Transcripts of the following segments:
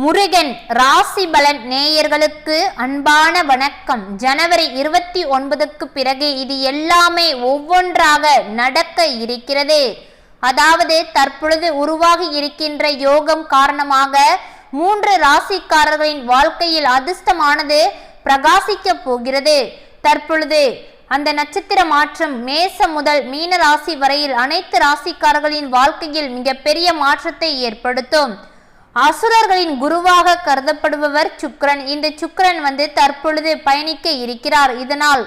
முருகன் ராசி பலன் நேயர்களுக்கு அன்பான வணக்கம். ஜனவரி இருபத்தி ஒன்பதுக்கு பிறகு இது எல்லாமே ஒவ்வொன்றாக நடக்க இருக்கிறது. அதாவது தற்பொழுது உருவாகி இருக்கின்ற யோகம் காரணமாக மூன்று ராசிக்காரர்களின் வாழ்க்கையில் அதிர்ஷ்டமானது பிரகாசிக்க போகிறது. தற்பொழுது அந்த நட்சத்திர மாற்றம் மேசம் முதல் மீன ராசி வரையில் அனைத்து ராசிக்காரர்களின் வாழ்க்கையில் மிகப்பெரிய மாற்றத்தை ஏற்படுத்தும். அசுரர்களின் குருவாக கருதப்படுபவர் சுக்ரன் இந்த சுக்கிரன் வந்து தற்பொழுது பயணிக்க இருக்கிறார். இதனால்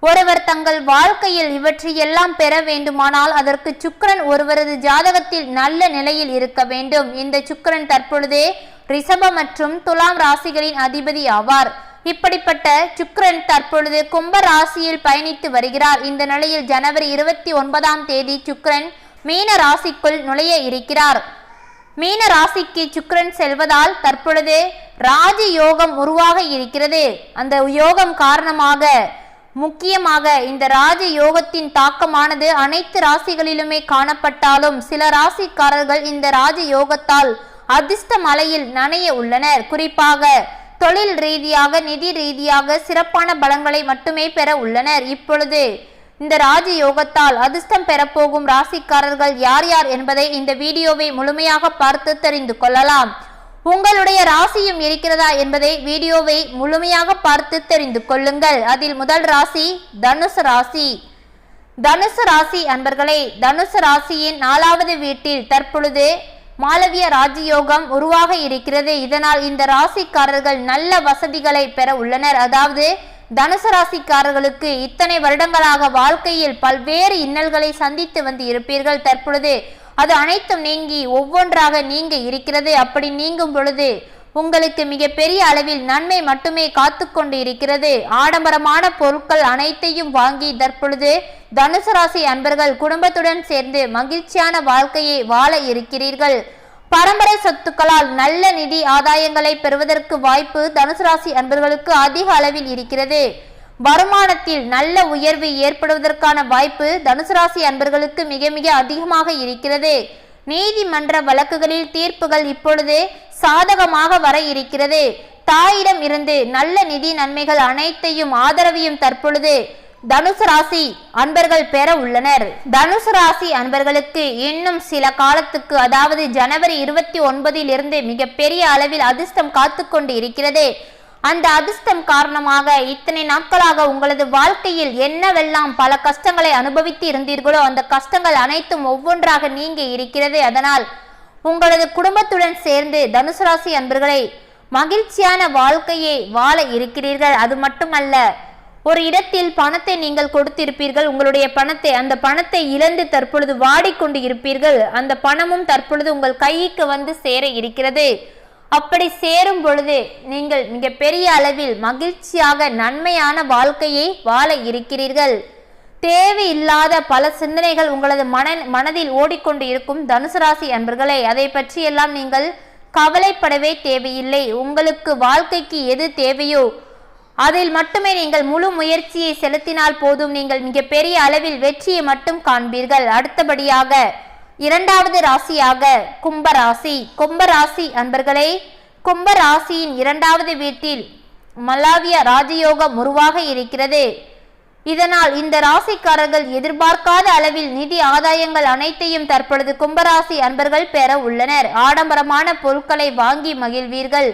ஒருவர் தங்கள் வாழ்க்கையில் இவற்றையெல்லாம் பெற வேண்டுமானால் அதற்கு சுக்கரன் ஒருவரது ஜாதகத்தில் நல்ல நிலையில் இருக்க வேண்டும். இந்த சுக்கிரன் தற்பொழுதே ரிஷப மற்றும் துலாம் ராசிகளின் அதிபதி ஆவார். இப்படிப்பட்ட சுக்கரன் தற்பொழுது கும்ப ராசியில் பயணித்து வருகிறார். இந்த நிலையில் ஜனவரி இருபத்தி ஒன்பதாம் தேதி சுக்கிரன் மீன ராசிக்குள் நுழைய இருக்கிறார். மீன ராசிக்கு சுக்கரன் செல்வதால் தற்பொழுது ராஜ யோகம் உருவாக இருக்கிறது. அந்த யோகம் காரணமாக முக்கியமாக இந்த ராஜ யோகத்தின் தாக்கமானது அனைத்து ராசிகளிலுமே காணப்பட்டாலும் சில ராசிக்காரர்கள் இந்த ராஜ யோகத்தால் அதிர்ஷ்ட மலையில் நனைய உள்ளனர். குறிப்பாக தொழில் ரீதியாக நிதி ரீதியாக சிறப்பான பலங்களை மட்டுமே பெற உள்ளனர். இப்பொழுது இந்த ராஜ யோகத்தால் அதிர்ஷ்டம் பெறப்போகும் ராசிக்காரர்கள் யார் யார் என்பதை இந்த வீடியோவை முழுமையாக பார்த்து தெரிந்து கொள்ளலாம். உங்களுடைய ராசியும் இருக்கிறதா என்பதை வீடியோவை முழுமையாக பார்த்து தெரிந்து கொள்ளுங்கள். அதில் முதல் ராசி தனுசு ராசி. தனுசு ராசி அன்பர்களே தனுசு ராசியின் நாலாவது வீட்டில் தற்பொழுது மாளவிய ராஜயோகம் உருவாக இருக்கிறது. இதனால் இந்த ராசிக்காரர்கள் நல்ல வசதிகளை பெற உள்ளனர். அதாவது தனுசு ராசிக்காரர்களுக்கு இத்தனை வருடங்களாக வாழ்க்கையில் பல்வேறு இன்னல்களை சந்தித்து வந்து இருப்பீர்கள் தற்பொழுது. அது அனைத்தும் நீங்கி ஒவ்வொன்றாக நீங்க இருக்கிறது. அப்படி நீங்கும் பொழுது உங்களுக்கு மிகப்பெரிய அளவில் நன்மை மட்டுமே காத்து கொண்டு இருக்கிறது. ஆடம்பரமான பொருட்கள் அனைத்தையும் வாங்கி தற்பொழுது தனுசு ராசி அன்பர்கள் குடும்பத்துடன் சேர்ந்து மகிழ்ச்சியான வாழ்க்கையை வாழ இருக்கிறீர்கள். பரம்பரை சொத்துக்களால் நல்ல நிதி ஆதாயங்களை பெறுவதற்கு வாய்ப்பு தனுசு ராசி அன்பர்களுக்கு அதிக அளவில் இருக்கிறது. வருமானத்தில் நல்ல உயர்வு ஏற்படுவதற்கான வாய்ப்பு தனுசு ராசி அன்பர்களுக்கு மிக மிக அதிகமாக இருக்கிறது. நீதிமன்ற வழக்குகளில் தீர்ப்புகள் இப்பொழுது சாதகமாக வர இருக்கிறது. தாயிடம் இருந்து நல்ல நிதி நன்மைகள் அனைத்தையும் ஆதரவையும் தற்பொழுது தனுசு ராசி அன்பர்கள் பெற உள்ளனர். தனுசு ராசி அன்பர்களுக்கு இன்னும் சில காலத்துக்கு அதாவது ஜனவரி இருபத்தி ஒன்பதில் இருந்து மிகப்பெரிய அளவில் அதிர்ஷ்டம் காத்து கொண்டு இருக்கிறது. அந்த அதிர்ஷ்டம் காரணமாக இத்தனை நாட்களாக உங்களது வாழ்க்கையில் என்னவெல்லாம் பல கஷ்டங்களை அனுபவித்து இருந்தீர்களோ அந்த கஷ்டங்கள் அனைத்தும் ஒவ்வொன்றாக நீங்க இருக்கிறது. அதனால் உங்களது குடும்பத்துடன் சேர்ந்து தனுசு ராசி அன்பர்களை மகிழ்ச்சியான வாழ்க்கையை வாழ இருக்கிறீர்கள். அது மட்டுமல்ல ஒரு இடத்தில் பணத்தை நீங்கள் கொடுத்திருப்பீர்கள் உங்களுடைய பணத்தை அந்த பணத்தை இழந்து தற்பொழுது வாடிக்கொண்டு இருப்பீர்கள் அந்த பணமும் தற்பொழுது உங்கள் கைக்கு வந்து சேர இருக்கிறது. அப்படி சேரும் பொழுது நீங்கள் மிக பெரிய அளவில் மகிழ்ச்சியாக நன்மையான வாழ்க்கையை வாழ இருக்கிறீர்கள். தேவையில்லாத பல சிந்தனைகள் உங்களது மன மனதில் ஓடிக்கொண்டு இருக்கும் தனுசு ராசி அன்பர்களே அதை பற்றியெல்லாம் நீங்கள் கவலைப்படவே தேவையில்லை. உங்களுக்கு வாழ்க்கைக்கு எது தேவையோ அதில் மட்டுமே நீங்கள் முழு முயற்சியை செலுத்தினால் போதும் நீங்கள் மிகப்பெரிய அளவில் வெற்றியை மட்டும் காண்பீர்கள். அடுத்தபடியாக இரண்டாவது ராசியாக கும்பராசி. கும்பராசி அன்பர்களே கும்பராசியின் இரண்டாவது வீட்டில் மலாவிய ராஜயோகம் உருவாக இருக்கிறது. இதனால் இந்த ராசிக்காரர்கள் எதிர்பார்க்காத அளவில் நிதி ஆதாயங்கள் அனைத்தையும் தற்பொழுது கும்பராசி அன்பர்கள் பெற உள்ளனர். ஆடம்பரமான பொருட்களை வாங்கி மகிழ்வீர்கள்.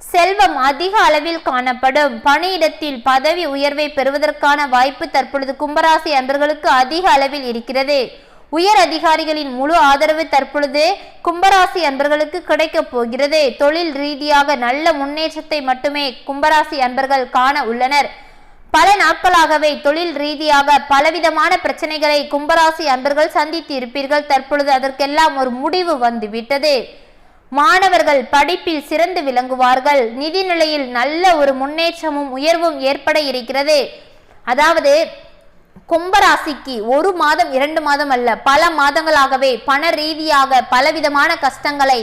செல்வம் அதிக அளவில் காணப்படும். பணியிடத்தில் பதவி உயர்வை பெறுவதற்கான வாய்ப்பு தற்பொழுது கும்பராசி அன்பர்களுக்கு அதிக அளவில் இருக்கிறது. உயர் அதிகாரிகளின் முழு ஆதரவு தற்பொழுது கும்பராசி அன்பர்களுக்கு கிடைக்கப் போகிறது. தொழில் ரீதியாக நல்ல முன்னேற்றத்தை மட்டுமே கும்பராசி அன்பர்கள் காண உள்ளனர். பல நாட்களாகவே தொழில் ரீதியாக பலவிதமான பிரச்சனைகளை கும்பராசி அன்பர்கள் சந்தித்து இருப்பீர்கள் தற்பொழுது அதற்கெல்லாம் ஒரு முடிவு வந்துவிட்டது. மாணவர்கள் படிப்பில் சிறந்து விளங்குவார்கள். நிதி நிலையில் நல்ல ஒரு முன்னேற்றமும் உயர்வும் ஏற்பட இருக்கிறது. அதாவது கும்பராசிக்கு ஒரு மாதம் இரண்டு மாதம் அல்ல பல மாதங்களாகவே பண ரீதியாக பலவிதமான கஷ்டங்களை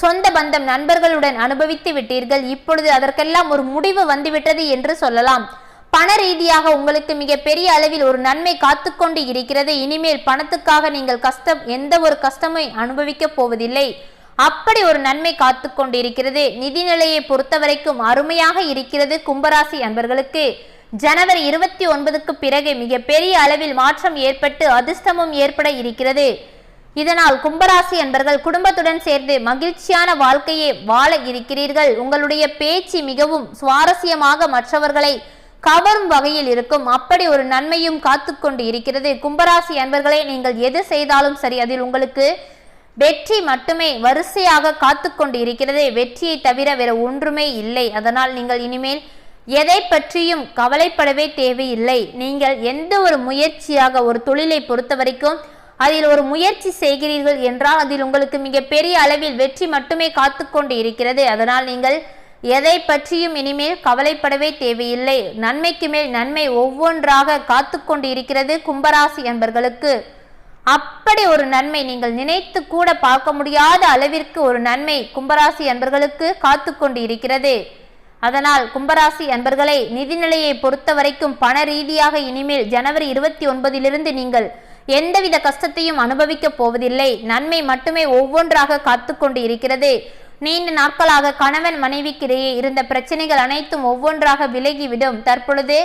சொந்த பந்தம் நண்பர்களுடன் அனுபவித்து விட்டீர்கள். இப்பொழுது அதற்கெல்லாம் ஒரு முடிவு வந்துவிட்டது என்று சொல்லலாம். பண ரீதியாக உங்களுக்கு மிக பெரிய அளவில் ஒரு நன்மை காத்துக்கொண்டு இருக்கிறது. இனிமேல் பணத்துக்காக நீங்கள் கஷ்டம் எந்த ஒரு கஷ்டமும் அனுபவிக்க போவதில்லை. அப்படி ஒரு நன்மை காத்து கொண்டிருக்கிறது நிதிநிலையை பொறுத்தவரைக்கும் அருமையாக இருக்கிறது கும்பராசி அன்பர்களுக்கு. ஜனவரி இருபத்தி ஒன்பதுக்கு பிறகு மிக பெரிய அளவில் மாற்றம் ஏற்பட்டு அதிர்ஷ்டமும் ஏற்பட இருக்கிறது. இதனால் கும்பராசி என்பர்கள் குடும்பத்துடன் சேர்ந்து மகிழ்ச்சியான வாழ்க்கையை வாழ இருக்கிறீர்கள். உங்களுடைய பேச்சு மிகவும் சுவாரஸ்யமாக மற்றவர்களை கவரும் வகையில் இருக்கும். அப்படி ஒரு நன்மையும் காத்து கொண்டு இருக்கிறது. கும்பராசி அன்பர்களே நீங்கள் எது செய்தாலும் சரி அதில் உங்களுக்கு வெற்றி மட்டுமே வரிசையாக காத்து கொண்டு இருக்கிறது வெற்றியை தவிர வேற ஒன்றுமே இல்லை. அதனால் நீங்கள் இனிமேல் எதை பற்றியும் கவலைப்படவே தேவையில்லை. நீங்கள் எந்த ஒரு முயற்சியாக ஒரு தொழிலை பொறுத்த வரைக்கும் அதில் ஒரு முயற்சி செய்கிறீர்கள் என்றால் அதில் உங்களுக்கு மிகப்பெரிய அளவில் வெற்றி மட்டுமே காத்து கொண்டு இருக்கிறது அதனால் நீங்கள் எதை பற்றியும் இனிமேல் கவலைப்படவே தேவையில்லை. நன்மைக்கு மேல் நன்மை ஒவ்வொன்றாக காத்து கொண்டு இருக்கிறது கும்பராசி என்பர்களுக்கு அப்படி ஒரு நன்மை நீங்கள் நினைத்து கூட பார்க்க முடியாத அளவிற்கு ஒரு நன்மை கும்பராசி அன்பர்களுக்கு காத்து கொண்டு இருக்கிறது. அதனால் கும்பராசி அன்பர்களை நிதிநிலையை பொறுத்த வரைக்கும் பண ரீதியாக இனிமேல் ஜனவரி இருபத்தி ஒன்பதிலிருந்து நீங்கள் எந்தவித கஷ்டத்தையும் அனுபவிக்கப் போவதில்லை. நன்மை மட்டுமே ஒவ்வொன்றாக காத்து கொண்டு இருக்கிறது. நீண்ட நாட்களாக கணவன் மனைவிக்கிடையே இருந்த பிரச்சனைகள் அனைத்தும் ஒவ்வொன்றாக விலகிவிடும். தற்பொழுது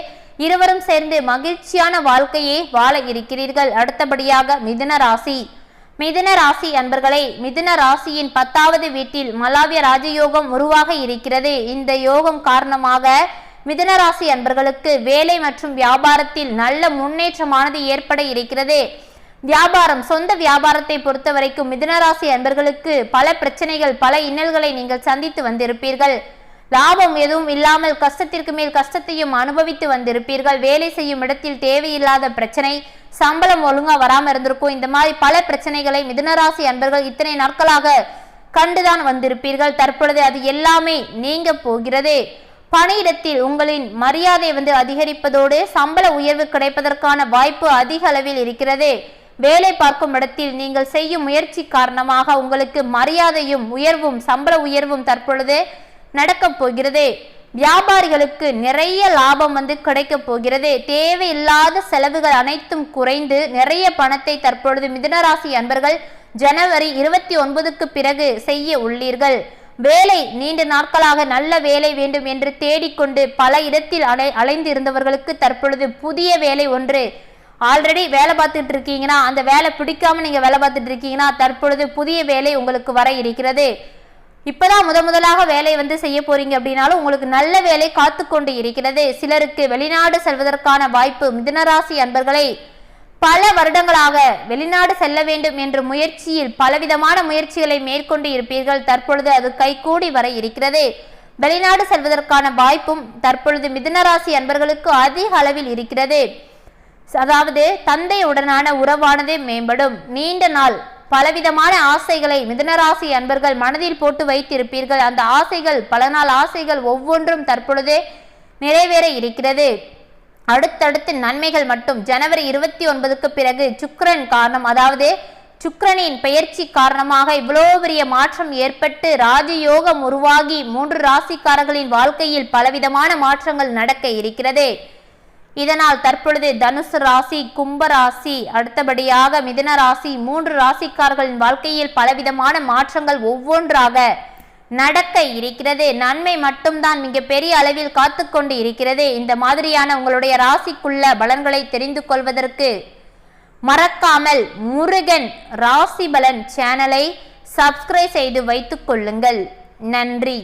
இருவரும் சேர்ந்து மகிழ்ச்சியான வாழ்க்கையே வாழ இருக்கிறீர்கள். அடுத்தபடியாக மிதுன ராசி. மிதுன ராசி அன்பர்களை மிதுன ராசியின் பத்தாவது வீட்டில் மலாவிய ராஜயோகம் உருவாக இருக்கிறது. இந்த யோகம் காரணமாக மிதுன ராசி அன்பர்களுக்கு வேலை மற்றும் வியாபாரத்தில் நல்ல முன்னேற்றமானது ஏற்பட இருக்கிறது. வியாபாரம் சொந்த வியாபாரத்தை பொறுத்த வரைக்கும் மிதுனராசி அன்பர்களுக்கு பல பிரச்சனைகள் பல இன்னல்களை நீங்கள் சந்தித்து வந்திருப்பீர்கள். லாபம் எதுவும் இல்லாமல் கஷ்டத்திற்கு மேல் கஷ்டத்தையும் அனுபவித்து வந்திருப்பீர்கள். வேலை செய்யும் இடத்தில் தேவையில்லாத பிரச்சனை சம்பளம் ஒழுங்கா வராம இருந்திருக்கும். இந்த மாதிரி பல பிரச்சனைகளை மிதுனராசி அன்பர்கள் இத்தனை நாட்களாக கண்டுதான் வந்திருப்பீர்கள். தற்பொழுது அது எல்லாமே நீங்க போகிறது. பணியிடத்தில் உங்களின் மரியாதை வந்து அதிகரிப்பதோடு சம்பள உயர்வு கிடைப்பதற்கான வாய்ப்பு அதிக அளவில் இருக்கிறது. வேலை பார்க்கும் இடத்தில் நீங்கள் செய்யும் முயற்சி காரணமாக உங்களுக்கு மரியாதையும் உயர்வும் சம்பள உயர்வும் தற்பொழுது நடக்கப் போகிறது. வியாபாரிகளுக்கு நிறைய லாபம் வந்து கிடைக்க போகிறது. தேவையில்லாத செலவுகள் அனைத்தும் குறைந்து நிறைய பணத்தை தற்பொழுது மிதுனராசி அன்பர்கள் ஜனவரி இருபத்தி ஒன்பதுக்கு பிறகு செய்ய உள்ளீர்கள். வேலை நீண்ட நாட்களாக நல்ல வேலை வேண்டும் என்று தேடிக்கொண்டு பல இடத்தில் அலை அலைந்து இருந்தவர்களுக்கு தற்பொழுது புதிய வேலை ஒன்று. ஆல்ரெடி வேலை பார்த்துட்டு இருக்கீங்கன்னா அந்த வேலை பிடிக்காம நீங்க வேலை பார்த்துட்டு இருக்கீங்கன்னா தற்பொழுது புதிய வேலை உங்களுக்கு வர இருக்கிறது. இப்பதான் முத முதலாக வேலை வந்து செய்ய போறீங்க அப்படின்னாலும் உங்களுக்கு நல்ல வேலை காத்து கொண்டு இருக்கிறது. சிலருக்கு வெளிநாடு செல்வதற்கான வாய்ப்பு மிதுனராசி அன்பர்களை. பல வருடங்களாக வெளிநாடு செல்ல வேண்டும் என்ற முயற்சியில் பலவிதமான முயற்சிகளை மேற்கொண்டு இருப்பீர்கள். தற்பொழுது அது கைகூடி வர இருக்கிறது. வெளிநாடு செல்வதற்கான வாய்ப்பும் தற்பொழுது மிதுனராசி அன்பர்களுக்கு அதிக அளவில் இருக்கிறது. அதாவது தந்தையுடனான உறவானது மேம்படும். நீண்ட நாள் பலவிதமான ஆசைகளை மிதனராசி அன்பர்கள் மனதில் போட்டு வைத்திருப்பீர்கள். அந்த ஆசைகள் பல நாள் ஆசைகள் ஒவ்வொன்றும் தற்பொழுதே நிறைவேற இருக்கிறது. அடுத்தடுத்து நன்மைகள் மட்டும். ஜனவரி இருபத்தி ஒன்பதுக்கு பிறகு சுக்கரன் காரணம் அதாவது சுக்கரனின் பெயர்ச்சி காரணமாக இவ்வளோ பெரிய மாற்றம் ஏற்பட்டு ராஜயோகம் உருவாகி மூன்று ராசிக்காரர்களின் வாழ்க்கையில் பலவிதமான மாற்றங்கள் நடக்க இருக்கிறது. இதனால் தற்பொழுது தனுசு ராசி கும்ப ராசி அடுத்தபடியாக மிதன ராசி மூன்று ராசிக்காரர்களின் வாழ்க்கையில் பலவிதமான மாற்றங்கள் ஒவ்வொன்றாக நடக்க இருக்கிறது. நன்மை மட்டும்தான் மிக பெரிய அளவில் காத்து கொண்டு இருக்கிறது. இந்த மாதிரியான உங்களுடைய ராசிக்குள்ள பலன்களை தெரிந்து கொள்வதற்கு மறக்காமல் முருகன் ராசி பலன் சேனலை சப்ஸ்கிரைப் செய்து வைத்துக் கொள்ளுங்கள். நன்றி.